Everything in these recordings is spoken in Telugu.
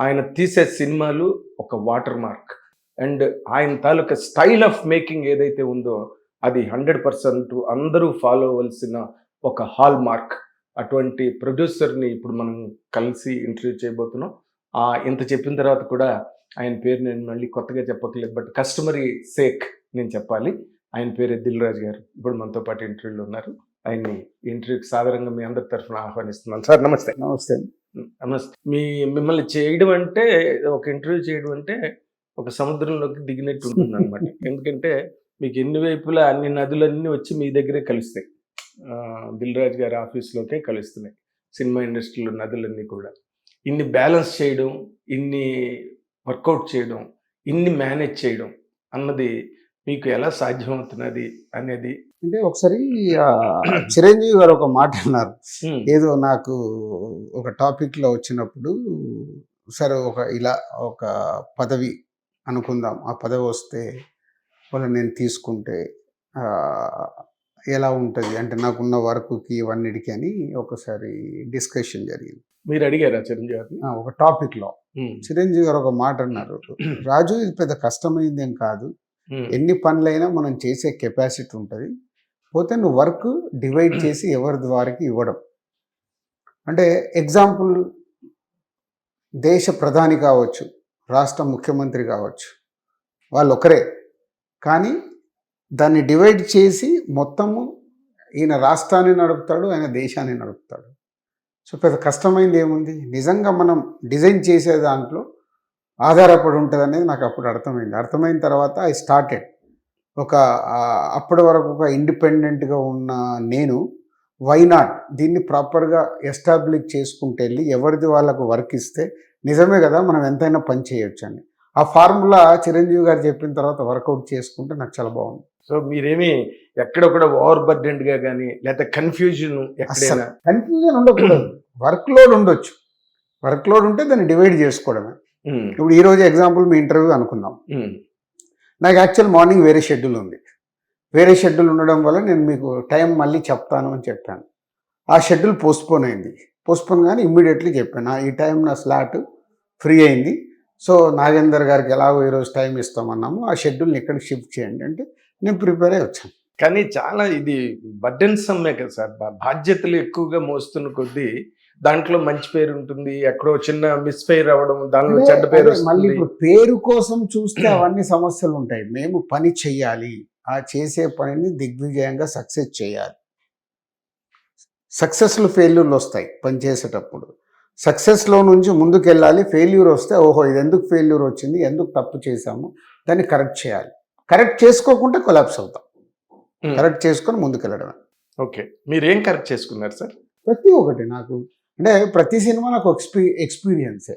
ఆయన తీసే సినిమాలు ఒక వాటర్ మార్క్. అండ్ ఆయన తాలూకా స్టైల్ ఆఫ్ మేకింగ్ ఏదైతే ఉందో అది హండ్రెడ్ పర్సెంట్ అందరూ ఫాలో అవ్వాల్సిన ఒక హాల్ మార్క్. అటువంటి ప్రొడ్యూసర్ని ఇప్పుడు మనం కలిసి ఇంటర్వ్యూ చేయబోతున్నాం. ఆ ఇంత చెప్పిన తర్వాత కూడా ఆయన పేరు నేను మళ్ళీ కొత్తగా చెప్పట్లేదు బట్ కస్టమరీ సేక్ నేను చెప్పాలి. ఆయన పేరు దిల్ రాజు గారు ఇప్పుడు మనతో పాటు ఇంటర్వ్యూలో ఉన్నారు. ఆయన్ని ఇంటర్వ్యూకి సాధారణంగా మీ అందరి తరఫున ఆహ్వానిస్తున్నాను. సార్ నమస్తే. నమస్తే. నమస్తే మీ మిమ్మల్ని చేయడం అంటే ఒక ఇంటర్వ్యూ చేయడం అంటే ఒక సముద్రంలోకి దిగినట్టు ఉంటుంది అనమాట ఎందుకంటే మీకు ఎన్ని వైపులా అన్ని నదులన్నీ వచ్చి మీ దగ్గరే కలుస్తాయి. ఆ, దిల్ రాజు గారి ఆఫీస్లోకే కలుస్తున్నాయి. సినిమా ఇండస్ట్రీలో నదులన్నీ కూడా. ఇన్ని బ్యాలెన్స్ చేయడం ఇన్ని వర్కౌట్ చేయడం ఇన్ని మేనేజ్ చేయడం అన్నది మీకు ఎలా సాధ్యమవుతున్నది అనేది అంటే ఒకసారి చిరంజీవి గారు ఒక మాట అన్నారు. ఏదో నాకు ఒక టాపిక్లో వచ్చినప్పుడు సరే ఒక ఇలా ఒక పదవి అనుకుందాం. ఆ పదవి వస్తే వాళ్ళు నేను తీసుకుంటే ఎలా ఉంటుంది? అంటే నాకున్న వర్క్కి ఇవన్నిటికి అని ఒకసారి డిస్కషన్ జరిగింది. మీరు అడిగారా చిరంజీవి గారిని? ఆ, ఒక టాపిక్లో ఉమ్, చిరంజీవి గారు ఒక మాట అన్నారు. రాజు ఇది పెద్ద కష్టమైంది ఏం కాదు ఎన్ని పనులైనా మనం చేసే కెపాసిటీ ఉంటుంది. పోతే నువ్వు వర్క్ డివైడ్ చేసి ఎవరి ద్వారాకి ఇవ్వడం. అంటే ఎగ్జాంపుల్ దేశ ప్రధాని కావచ్చు రాష్ట్ర ముఖ్యమంత్రి కావచ్చు వాళ్ళు ఒకరే కానీ దాన్ని డివైడ్ చేసి మొత్తము ఈయన రాష్ట్రాన్ని నడుపుతాడు ఆయన దేశాన్ని నడుపుతాడు. సో పెద్ద కష్టమైంది ఏముంది? నిజంగా మనం డిజైన్ చేసే దాంట్లో ఆధారపడి ఉంటుంది అనేది నాకు అప్పుడు అర్థమైంది. అర్థమైన తర్వాత ఐ స్టార్టెడ్. ఒక అప్పటి వరకు ఒక ఇండిపెండెంట్గా ఉన్న నేను వై నాట్? దీన్ని ప్రాపర్గా ఎస్టాబ్లిష్ చేసుకుంటూ వెళ్ళి ఎవరిది వాళ్ళకు వర్క్ ఇస్తే నిజమే కదా మనం ఎంతైనా పని చేయొచ్చు అని. ఆ ఫార్ములా చిరంజీవి గారు చెప్పిన తర్వాత వర్కౌట్ చేసుకుంటే నాకు చాలా బాగుంది. సో మీరేమి ఎక్కడ కూడా ఓవర్ బర్డెండ్గా కానీ లేకపోతే కన్ఫ్యూజన్ ఎక్కడైనా? కన్ఫ్యూజన్ ఉండకూడదు. వర్క్ లోడ్ ఉండొచ్చు. వర్క్ లోడ్ ఉంటే దాన్ని డివైడ్ చేసుకోవడమే. ఇప్పుడు ఈ రోజు ఎగ్జాంపుల్ మీ ఇంటర్వ్యూ అనుకుందాం. నాకు యాక్చువల్ మార్నింగ్ వేరే షెడ్యూల్ ఉంది. వేరే షెడ్యూల్ ఉండడం వల్ల నేను మీకు టైం మళ్ళీ చెప్తాను అని చెప్పాను. ఆ షెడ్యూల్ పోస్ట్పోన్ అయింది. పోస్ట్పోన్ కానీ ఇమ్మీడియట్లీ చెప్పాను. ఈ టైం నా స్లాట్ ఫ్రీ అయింది. సో నాగేందర్ గారికి ఎలాగో ఈరోజు టైం ఇస్తామన్నాము. ఆ షెడ్యూల్ని ఎక్కడికి షిఫ్ట్ చేయండి అంటే నేను ప్రిపేర్ అయ్యి వచ్చాను. కానీ చాలా ఇది బర్డెన్ సమ్మే కదా సార్. బా- బాధ్యతలు ఎక్కువగా మోస్తున్న కొద్దీ దాంట్లో మంచి పేరు ఉంటుంది ఎక్కడో చిన్న మిస్ఫైర్ అవ్వడం దానిలో చెడ్డ పేరు మళ్ళీ ఇప్పుడు పేరు కోసం చూస్తే అవన్నీ సమస్యలు ఉంటాయి. మేము పని చెయ్యాలి. ఆ చేసే పనిని దిగ్విజయంగా సక్సెస్ చేయాలి. సక్సెస్లు ఫెయిల్యూర్లు వస్తాయి పని చేసేటప్పుడు. సక్సెస్లో నుంచి ముందుకు వెళ్ళాలి ఫెయిల్యూర్ వస్తే ఓహో ఇది ఎందుకు ఫెయిల్యూర్ వచ్చింది? ఎందుకు తప్పు చేశాము? దాన్ని కరెక్ట్ చేయాలి. కరెక్ట్ చేసుకోకుంటే కొలాప్స్ అవుతాం. కరెక్ట్ చేసుకొని ముందుకు వెళ్ళడమే ఓకే. మీరు ఏం కరెక్ట్ చేసుకున్నారు సార్? ప్రతి ఒక్కటి నాకు. అంటే ప్రతి సినిమా నాకు ఎక్స్పీ ఎక్స్పీరియన్సే.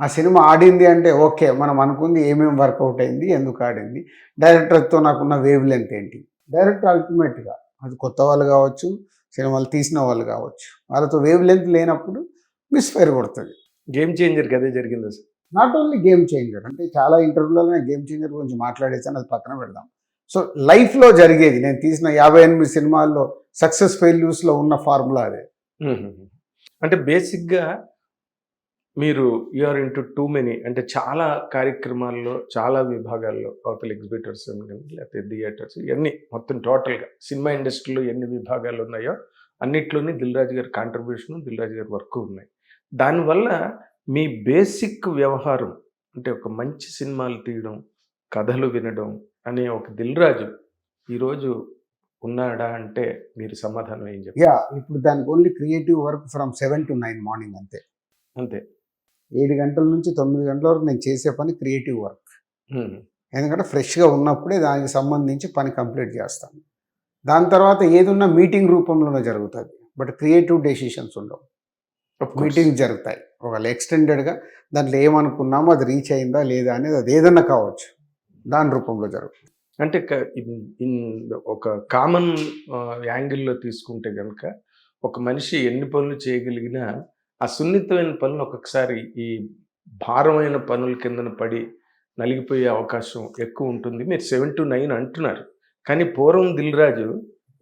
ఆ సినిమా ఆడింది అంటే ఓకే మనం అనుకుంది ఏమేమి వర్కౌట్ అయింది ఎందుకు ఆడింది డైరెక్టర్తో నాకున్న వేవ్ లెంత్ ఏంటి? డైరెక్టర్ అల్టిమేట్గా అది కొత్త వాళ్ళు కావచ్చు సినిమాలు తీసిన వాళ్ళు కావచ్చు వాళ్ళతో వేవ్ లెంత్ లేనప్పుడు మిస్ఫైర్ కొడుతుంది. గేమ్ చేంజర్ కదే జరిగింది sir? Not only game changer అంటే చాలా ఇంటర్వ్యూలలో గేమ్ చేంజర్ గురించి మాట్లాడేసాను అది పక్కన పెడదాం. సో లైఫ్లో జరిగేది. నేను తీసిన యాభై ఎనిమిది సినిమాల్లో సక్సెస్ ఫెయిల్యూస్లో ఉన్న ఫార్ములా అదే. అంటే బేసిక్గా మీరు యూఆర్ టు టూ మెనీ అంటే చాలా కార్యక్రమాల్లో చాలా విభాగాల్లో అవతల ఎగ్జిబిటర్స్ లేకపోతే థియేటర్స్ ఇవన్నీ మొత్తం టోటల్గా సినిమా ఇండస్ట్రీలో ఎన్ని విభాగాలు ఉన్నాయో అన్నిట్లోని దిల్ రాజు గారి కాంట్రిబ్యూషన్ దిల్ రాజు గారి వర్క్ ఉన్నాయి. దానివల్ల మీ బేసిక్ వ్యవహారం అంటే ఒక మంచి సినిమాలు తీయడం కథలు వినడం అనే ఒక దిల్ రాజు ఈరోజు ఉన్నాడా అంటే మీరు సమాధానం ఏం చెప్తారు యా ఇప్పుడు దానికి only creative work from seven to nine morning అంతే. అంతే. ఏడు గంటల నుంచి తొమ్మిది గంటల వరకు నేను చేసే పని క్రియేటివ్ వర్క్. ఎందుకంటే ఫ్రెష్గా ఉన్నప్పుడే దానికి సంబంధించి పని కంప్లీట్ చేస్తాను. దాని తర్వాత ఏదున్నా మీటింగ్ రూపంలోనే జరుగుతుంది. బట్ క్రియేటివ్ డెసిషన్స్ ఉండవు. మీటింగ్ జరుగుతాయి. ఒకవేళ ఎక్స్టెండెడ్గా దాంట్లో ఏమనుకున్నామో అది రీచ్ అయిందా లేదా అనేది అది ఏదన్నా కావచ్చు. దాని రూపంలో జరుగుతుంది. అంటే ఒక కామన్ యాంగిల్లో తీసుకుంటే కనుక ఒక మనిషి ఎన్ని పనులు చేయగలిగినా ఆ సున్నితమైన పనులు ఒక్కొక్కసారి ఈ భారమైన పనుల కిందన పడి నలిగిపోయే అవకాశం ఎక్కువ ఉంటుంది. మీరు సెవెన్ టు నైన్ అంటున్నారు. కానీ పూర్వం దిల్రాజు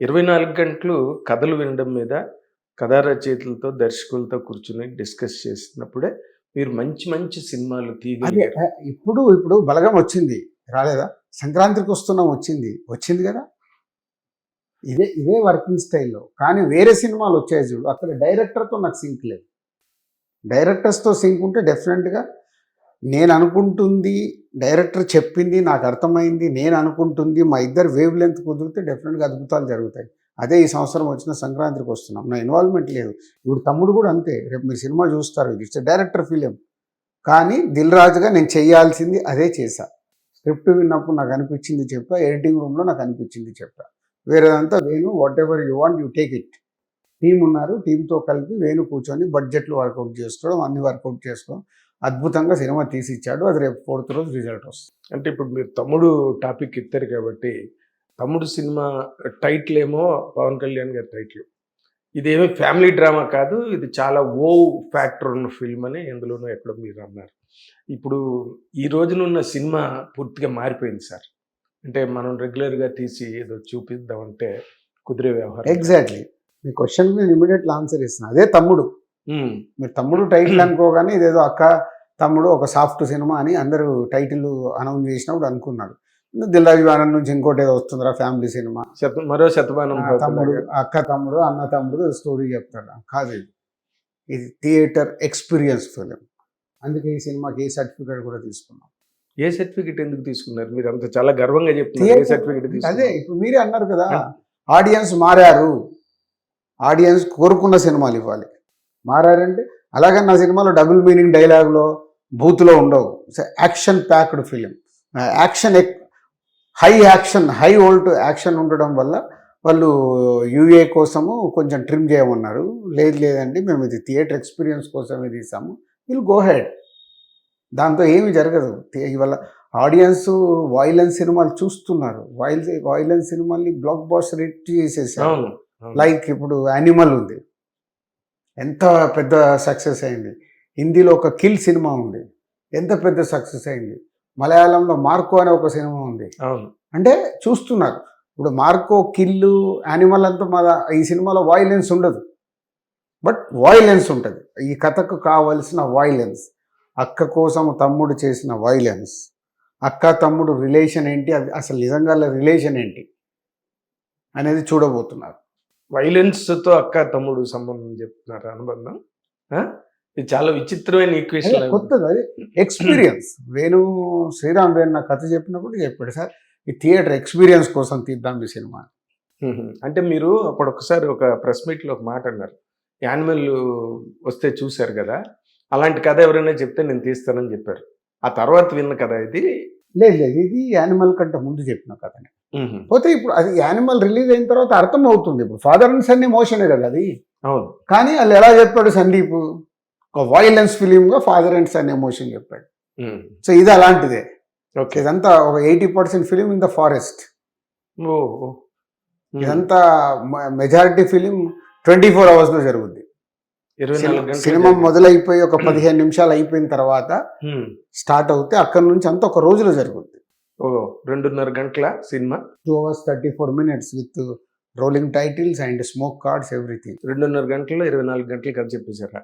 ఇరవై నాలుగు గంటలు కథలు వినడం మీద కథా రచయితలతో దర్శకులతో కూర్చుని డిస్కస్ చేసినప్పుడే మీరు మంచి మంచి సినిమాలు ఆ, ఇప్పుడు ఇప్పుడు బలగం వచ్చింది. రాలేదా? సంక్రాంతికి వస్తున్నాం వచ్చింది. వచ్చింది కదా? ఇదే ఇదే వర్కింగ్ స్టైల్లో. కానీ వేరే సినిమాలు వచ్చాయి చూడు. అక్కడ డైరెక్టర్తో నాకు సింక్ లేదు. డైరెక్టర్స్తో సింక్ ఉంటే డెఫినెట్గా నేను అనుకుంటుంది డైరెక్టర్ చెప్పింది నాకు అర్థమైంది నేను అనుకుంటుంది మా ఇద్దరు వేవ్ లెంత్ కుదిరితే డెఫినెట్గా అద్భుతాలు జరుగుతాయి. అదే ఈ సంవత్సరం వచ్చిన సంక్రాంతికి వస్తున్నాం. నా ఇన్వాల్వ్మెంట్ లేదు. ఇప్పుడు తమ్ముడు కూడా అంతే. రేపు మీరు సినిమా చూస్తారు. It's director film. కానీ దిల్ రాజుగా నేను చేయాల్సింది అదే చేశా. స్క్రిప్ట్ విన్నప్పుడు నాకు అనిపించింది చెప్పా ఎడిటింగ్ రూమ్లో నాకు అనిపించింది చెప్పా. వేరేదంతా Venu whatever you want you take it team ఉన్నారు టీంతో కలిపి వేణు కూర్చొని బడ్జెట్లు వర్కౌట్ చేసుకోవడం అన్ని వర్కౌట్ చేసుకోవడం అద్భుతంగా సినిమా తీసి ఇచ్చాడు అది రేపు ఫోర్త్ రోజు రిజల్ట్ వస్తుంది. అంటే ఇప్పుడు మీరు తమ్ముడు టాపిక్ ఇస్తారు కాబట్టి తమ్ముడు సినిమా టైటిల్ ఏమో పవన్ కళ్యాణ్ గారి టైటిల్ ఇదేమీ ఫ్యామిలీ డ్రామా కాదు. ఇది చాలా ఓ ఫ్యాక్టర్ ఉన్న ఫిల్మ్ అని ఎందులోనూ ఎక్కడో మీరు అన్నారు. ఇప్పుడు ఈ రోజునున్న సినిమా పూర్తిగా మారిపోయింది సార్. అంటే మనం రెగ్యులర్గా తీసి ఏదో చూపిద్దామంటే కుదిరే వ్యవహారం ఎగ్జాక్ట్లీ మీ క్వశ్చన్ నేను ఇమీడియట్ ఆన్సర్ ఇస్తున్నాను అదే తమ్ముడు. మీరు తమ్ముడు టైటిల్ అనుకోగానే ఇదేదో అక్క తమ్ముడు ఒక సాఫ్ట్ సినిమా అని అందరూ టైటిల్ అనౌన్స్ చేసినప్పుడు అనుకున్నారు. దిల్రాజు ఆనంద్ నుంచి ఇంకోటి ఏదో వస్తుందిరా ఫ్యామిలీ సినిమా. మరో శతమానం తమ్ముడు అక్క తమ్ముడు అన్న తమ్ముడు స్టోరీ చెప్తాడు. కాదు ఇది. ఇది థియేటర్ ఎక్స్పీరియన్స్ ఫిలిం. అందుకే ఈ సినిమాకి ఏ సర్టిఫికేట్ కూడా తీసుకున్నాం. ఏ సర్టిఫికెట్ ఎందుకు తీసుకున్నారు? మీరు అంత చాలా గర్వంగా చెప్తున్నారు. ఏ సర్టిఫికెట్ అదే ఇప్పుడు మీరే అన్నారు కదా ఆడియన్స్ మారారు. ఆడియన్స్ కోరుకున్న సినిమాలు ఇవ్వాలి. మారారంటే అలాగే నా సినిమాలో డబుల్ మీనింగ్ డైలాగ్లో బూత్లో ఉండవు. Action packed film action high action high volt action ఉండడం వల్ల వాళ్ళు యూఏ కోసము కొంచెం ట్రిమ్ చేయమన్నారు. లేదు లేదండి మేము ఇది థియేటర్ ఎక్స్పీరియన్స్ కోసమే తీసాము. Will go head. దాంతో ఏమి జరగదు. ఇవాళ ఆడియన్స్ వైలెన్స్ సినిమాలు చూస్తున్నారు. వైల్ వైలెన్స్ సినిమాల్ని బ్లాక్ బాస్టర్ హిట్ చేసేసారు. లైక్ ఇప్పుడు యానిమల్ ఉంది. ఎంత పెద్ద సక్సెస్ అయింది. హిందీలో ఒక కిల్ సినిమా ఉంది. ఎంత పెద్ద సక్సెస్ అయింది. మలయాళంలో మార్కో అనే ఒక సినిమా ఉంది. అవును. అంటే చూస్తున్నారు. ఇప్పుడు మార్కో కిల్లు యానిమల్ అంతా మన ఈ సినిమాలో వాయిలెన్స్ ఉండదు. బట్ వాయిలెన్స్ ఉంటుంది. ఈ కథకు కావలసిన వాయిలెన్స్ అక్క కోసం తమ్ముడు చేసిన వాయిలెన్స్ అక్క తమ్ముడు రిలేషన్ ఏంటి? అది అసలు నిజంగా రిలేషన్ ఏంటి? అనేది చూడబోతున్నారు. వైలెన్స్తో అక్క తమ్ముడు సంబంధం చెప్తున్నారు అనుబంధం? ఇది చాలా విచిత్రమైన ఈక్వేషన్ కొత్తది అది ఎక్స్పీరియన్స్ వేణు శ్రీరామ్ వేణు నాకు కథ చెప్పినప్పుడు చెప్పాడు సార్ ఈ థియేటర్ ఎక్స్పీరియన్స్ కోసం తీద్దాం ఈ సినిమా. అంటే మీరు అప్పుడు ఒకసారి ఒక ప్రెస్ మీట్లో ఒక మాట అన్నారు. యానిమల్ వస్తే చూశారు కదా అలాంటి కథ ఎవరైనా చెప్తే నేను తీస్తానని చెప్పారు. ఆ తర్వాత విన్న కదా ఇది? లేదు లేదు ఇది యానిమల్ కంటే ముందు చెప్పిన కథనే. ఉహు. పోతే ఇప్పుడు అది యానిమల్ రిలీజ్ అయిన తర్వాత అర్థం అవుతుంది ఇప్పుడు ఫాదర్ అండ్ సన్ ఎమోషనే కదా అది. అవును. కానీ వాళ్ళు ఎలా చెప్పాడు సందీప్? ఒక వైలెన్స్ ఫిలింగా ఫాదర్ అండ్ సన్ ఎమోషన్ చెప్పాడు. సో ఇది అలాంటిదే. ఓకే ఇదంతా ఒక eighty percent film in the forest. ఇదంతా మెజారిటీ ఫిలిం ట్వంటీ ఫోర్ అవర్స్లో జరుగుద్ది. సినిమా. మొదలైపోయి ఒక పదిహేను నిమిషాలు అయిపోయిన తర్వాత. స్టార్ట్ అవుతే అక్కడ నుంచి అంతా ఒక రోజులో జరుగుద్ది. రెండున్నర గంటల cinema? Two hours thirty four minutes with rolling titles and smoke cards everything రెండున్నర గంటల్లో ఇరవై నాలుగు గంటలు కథ చెప్పేశారా?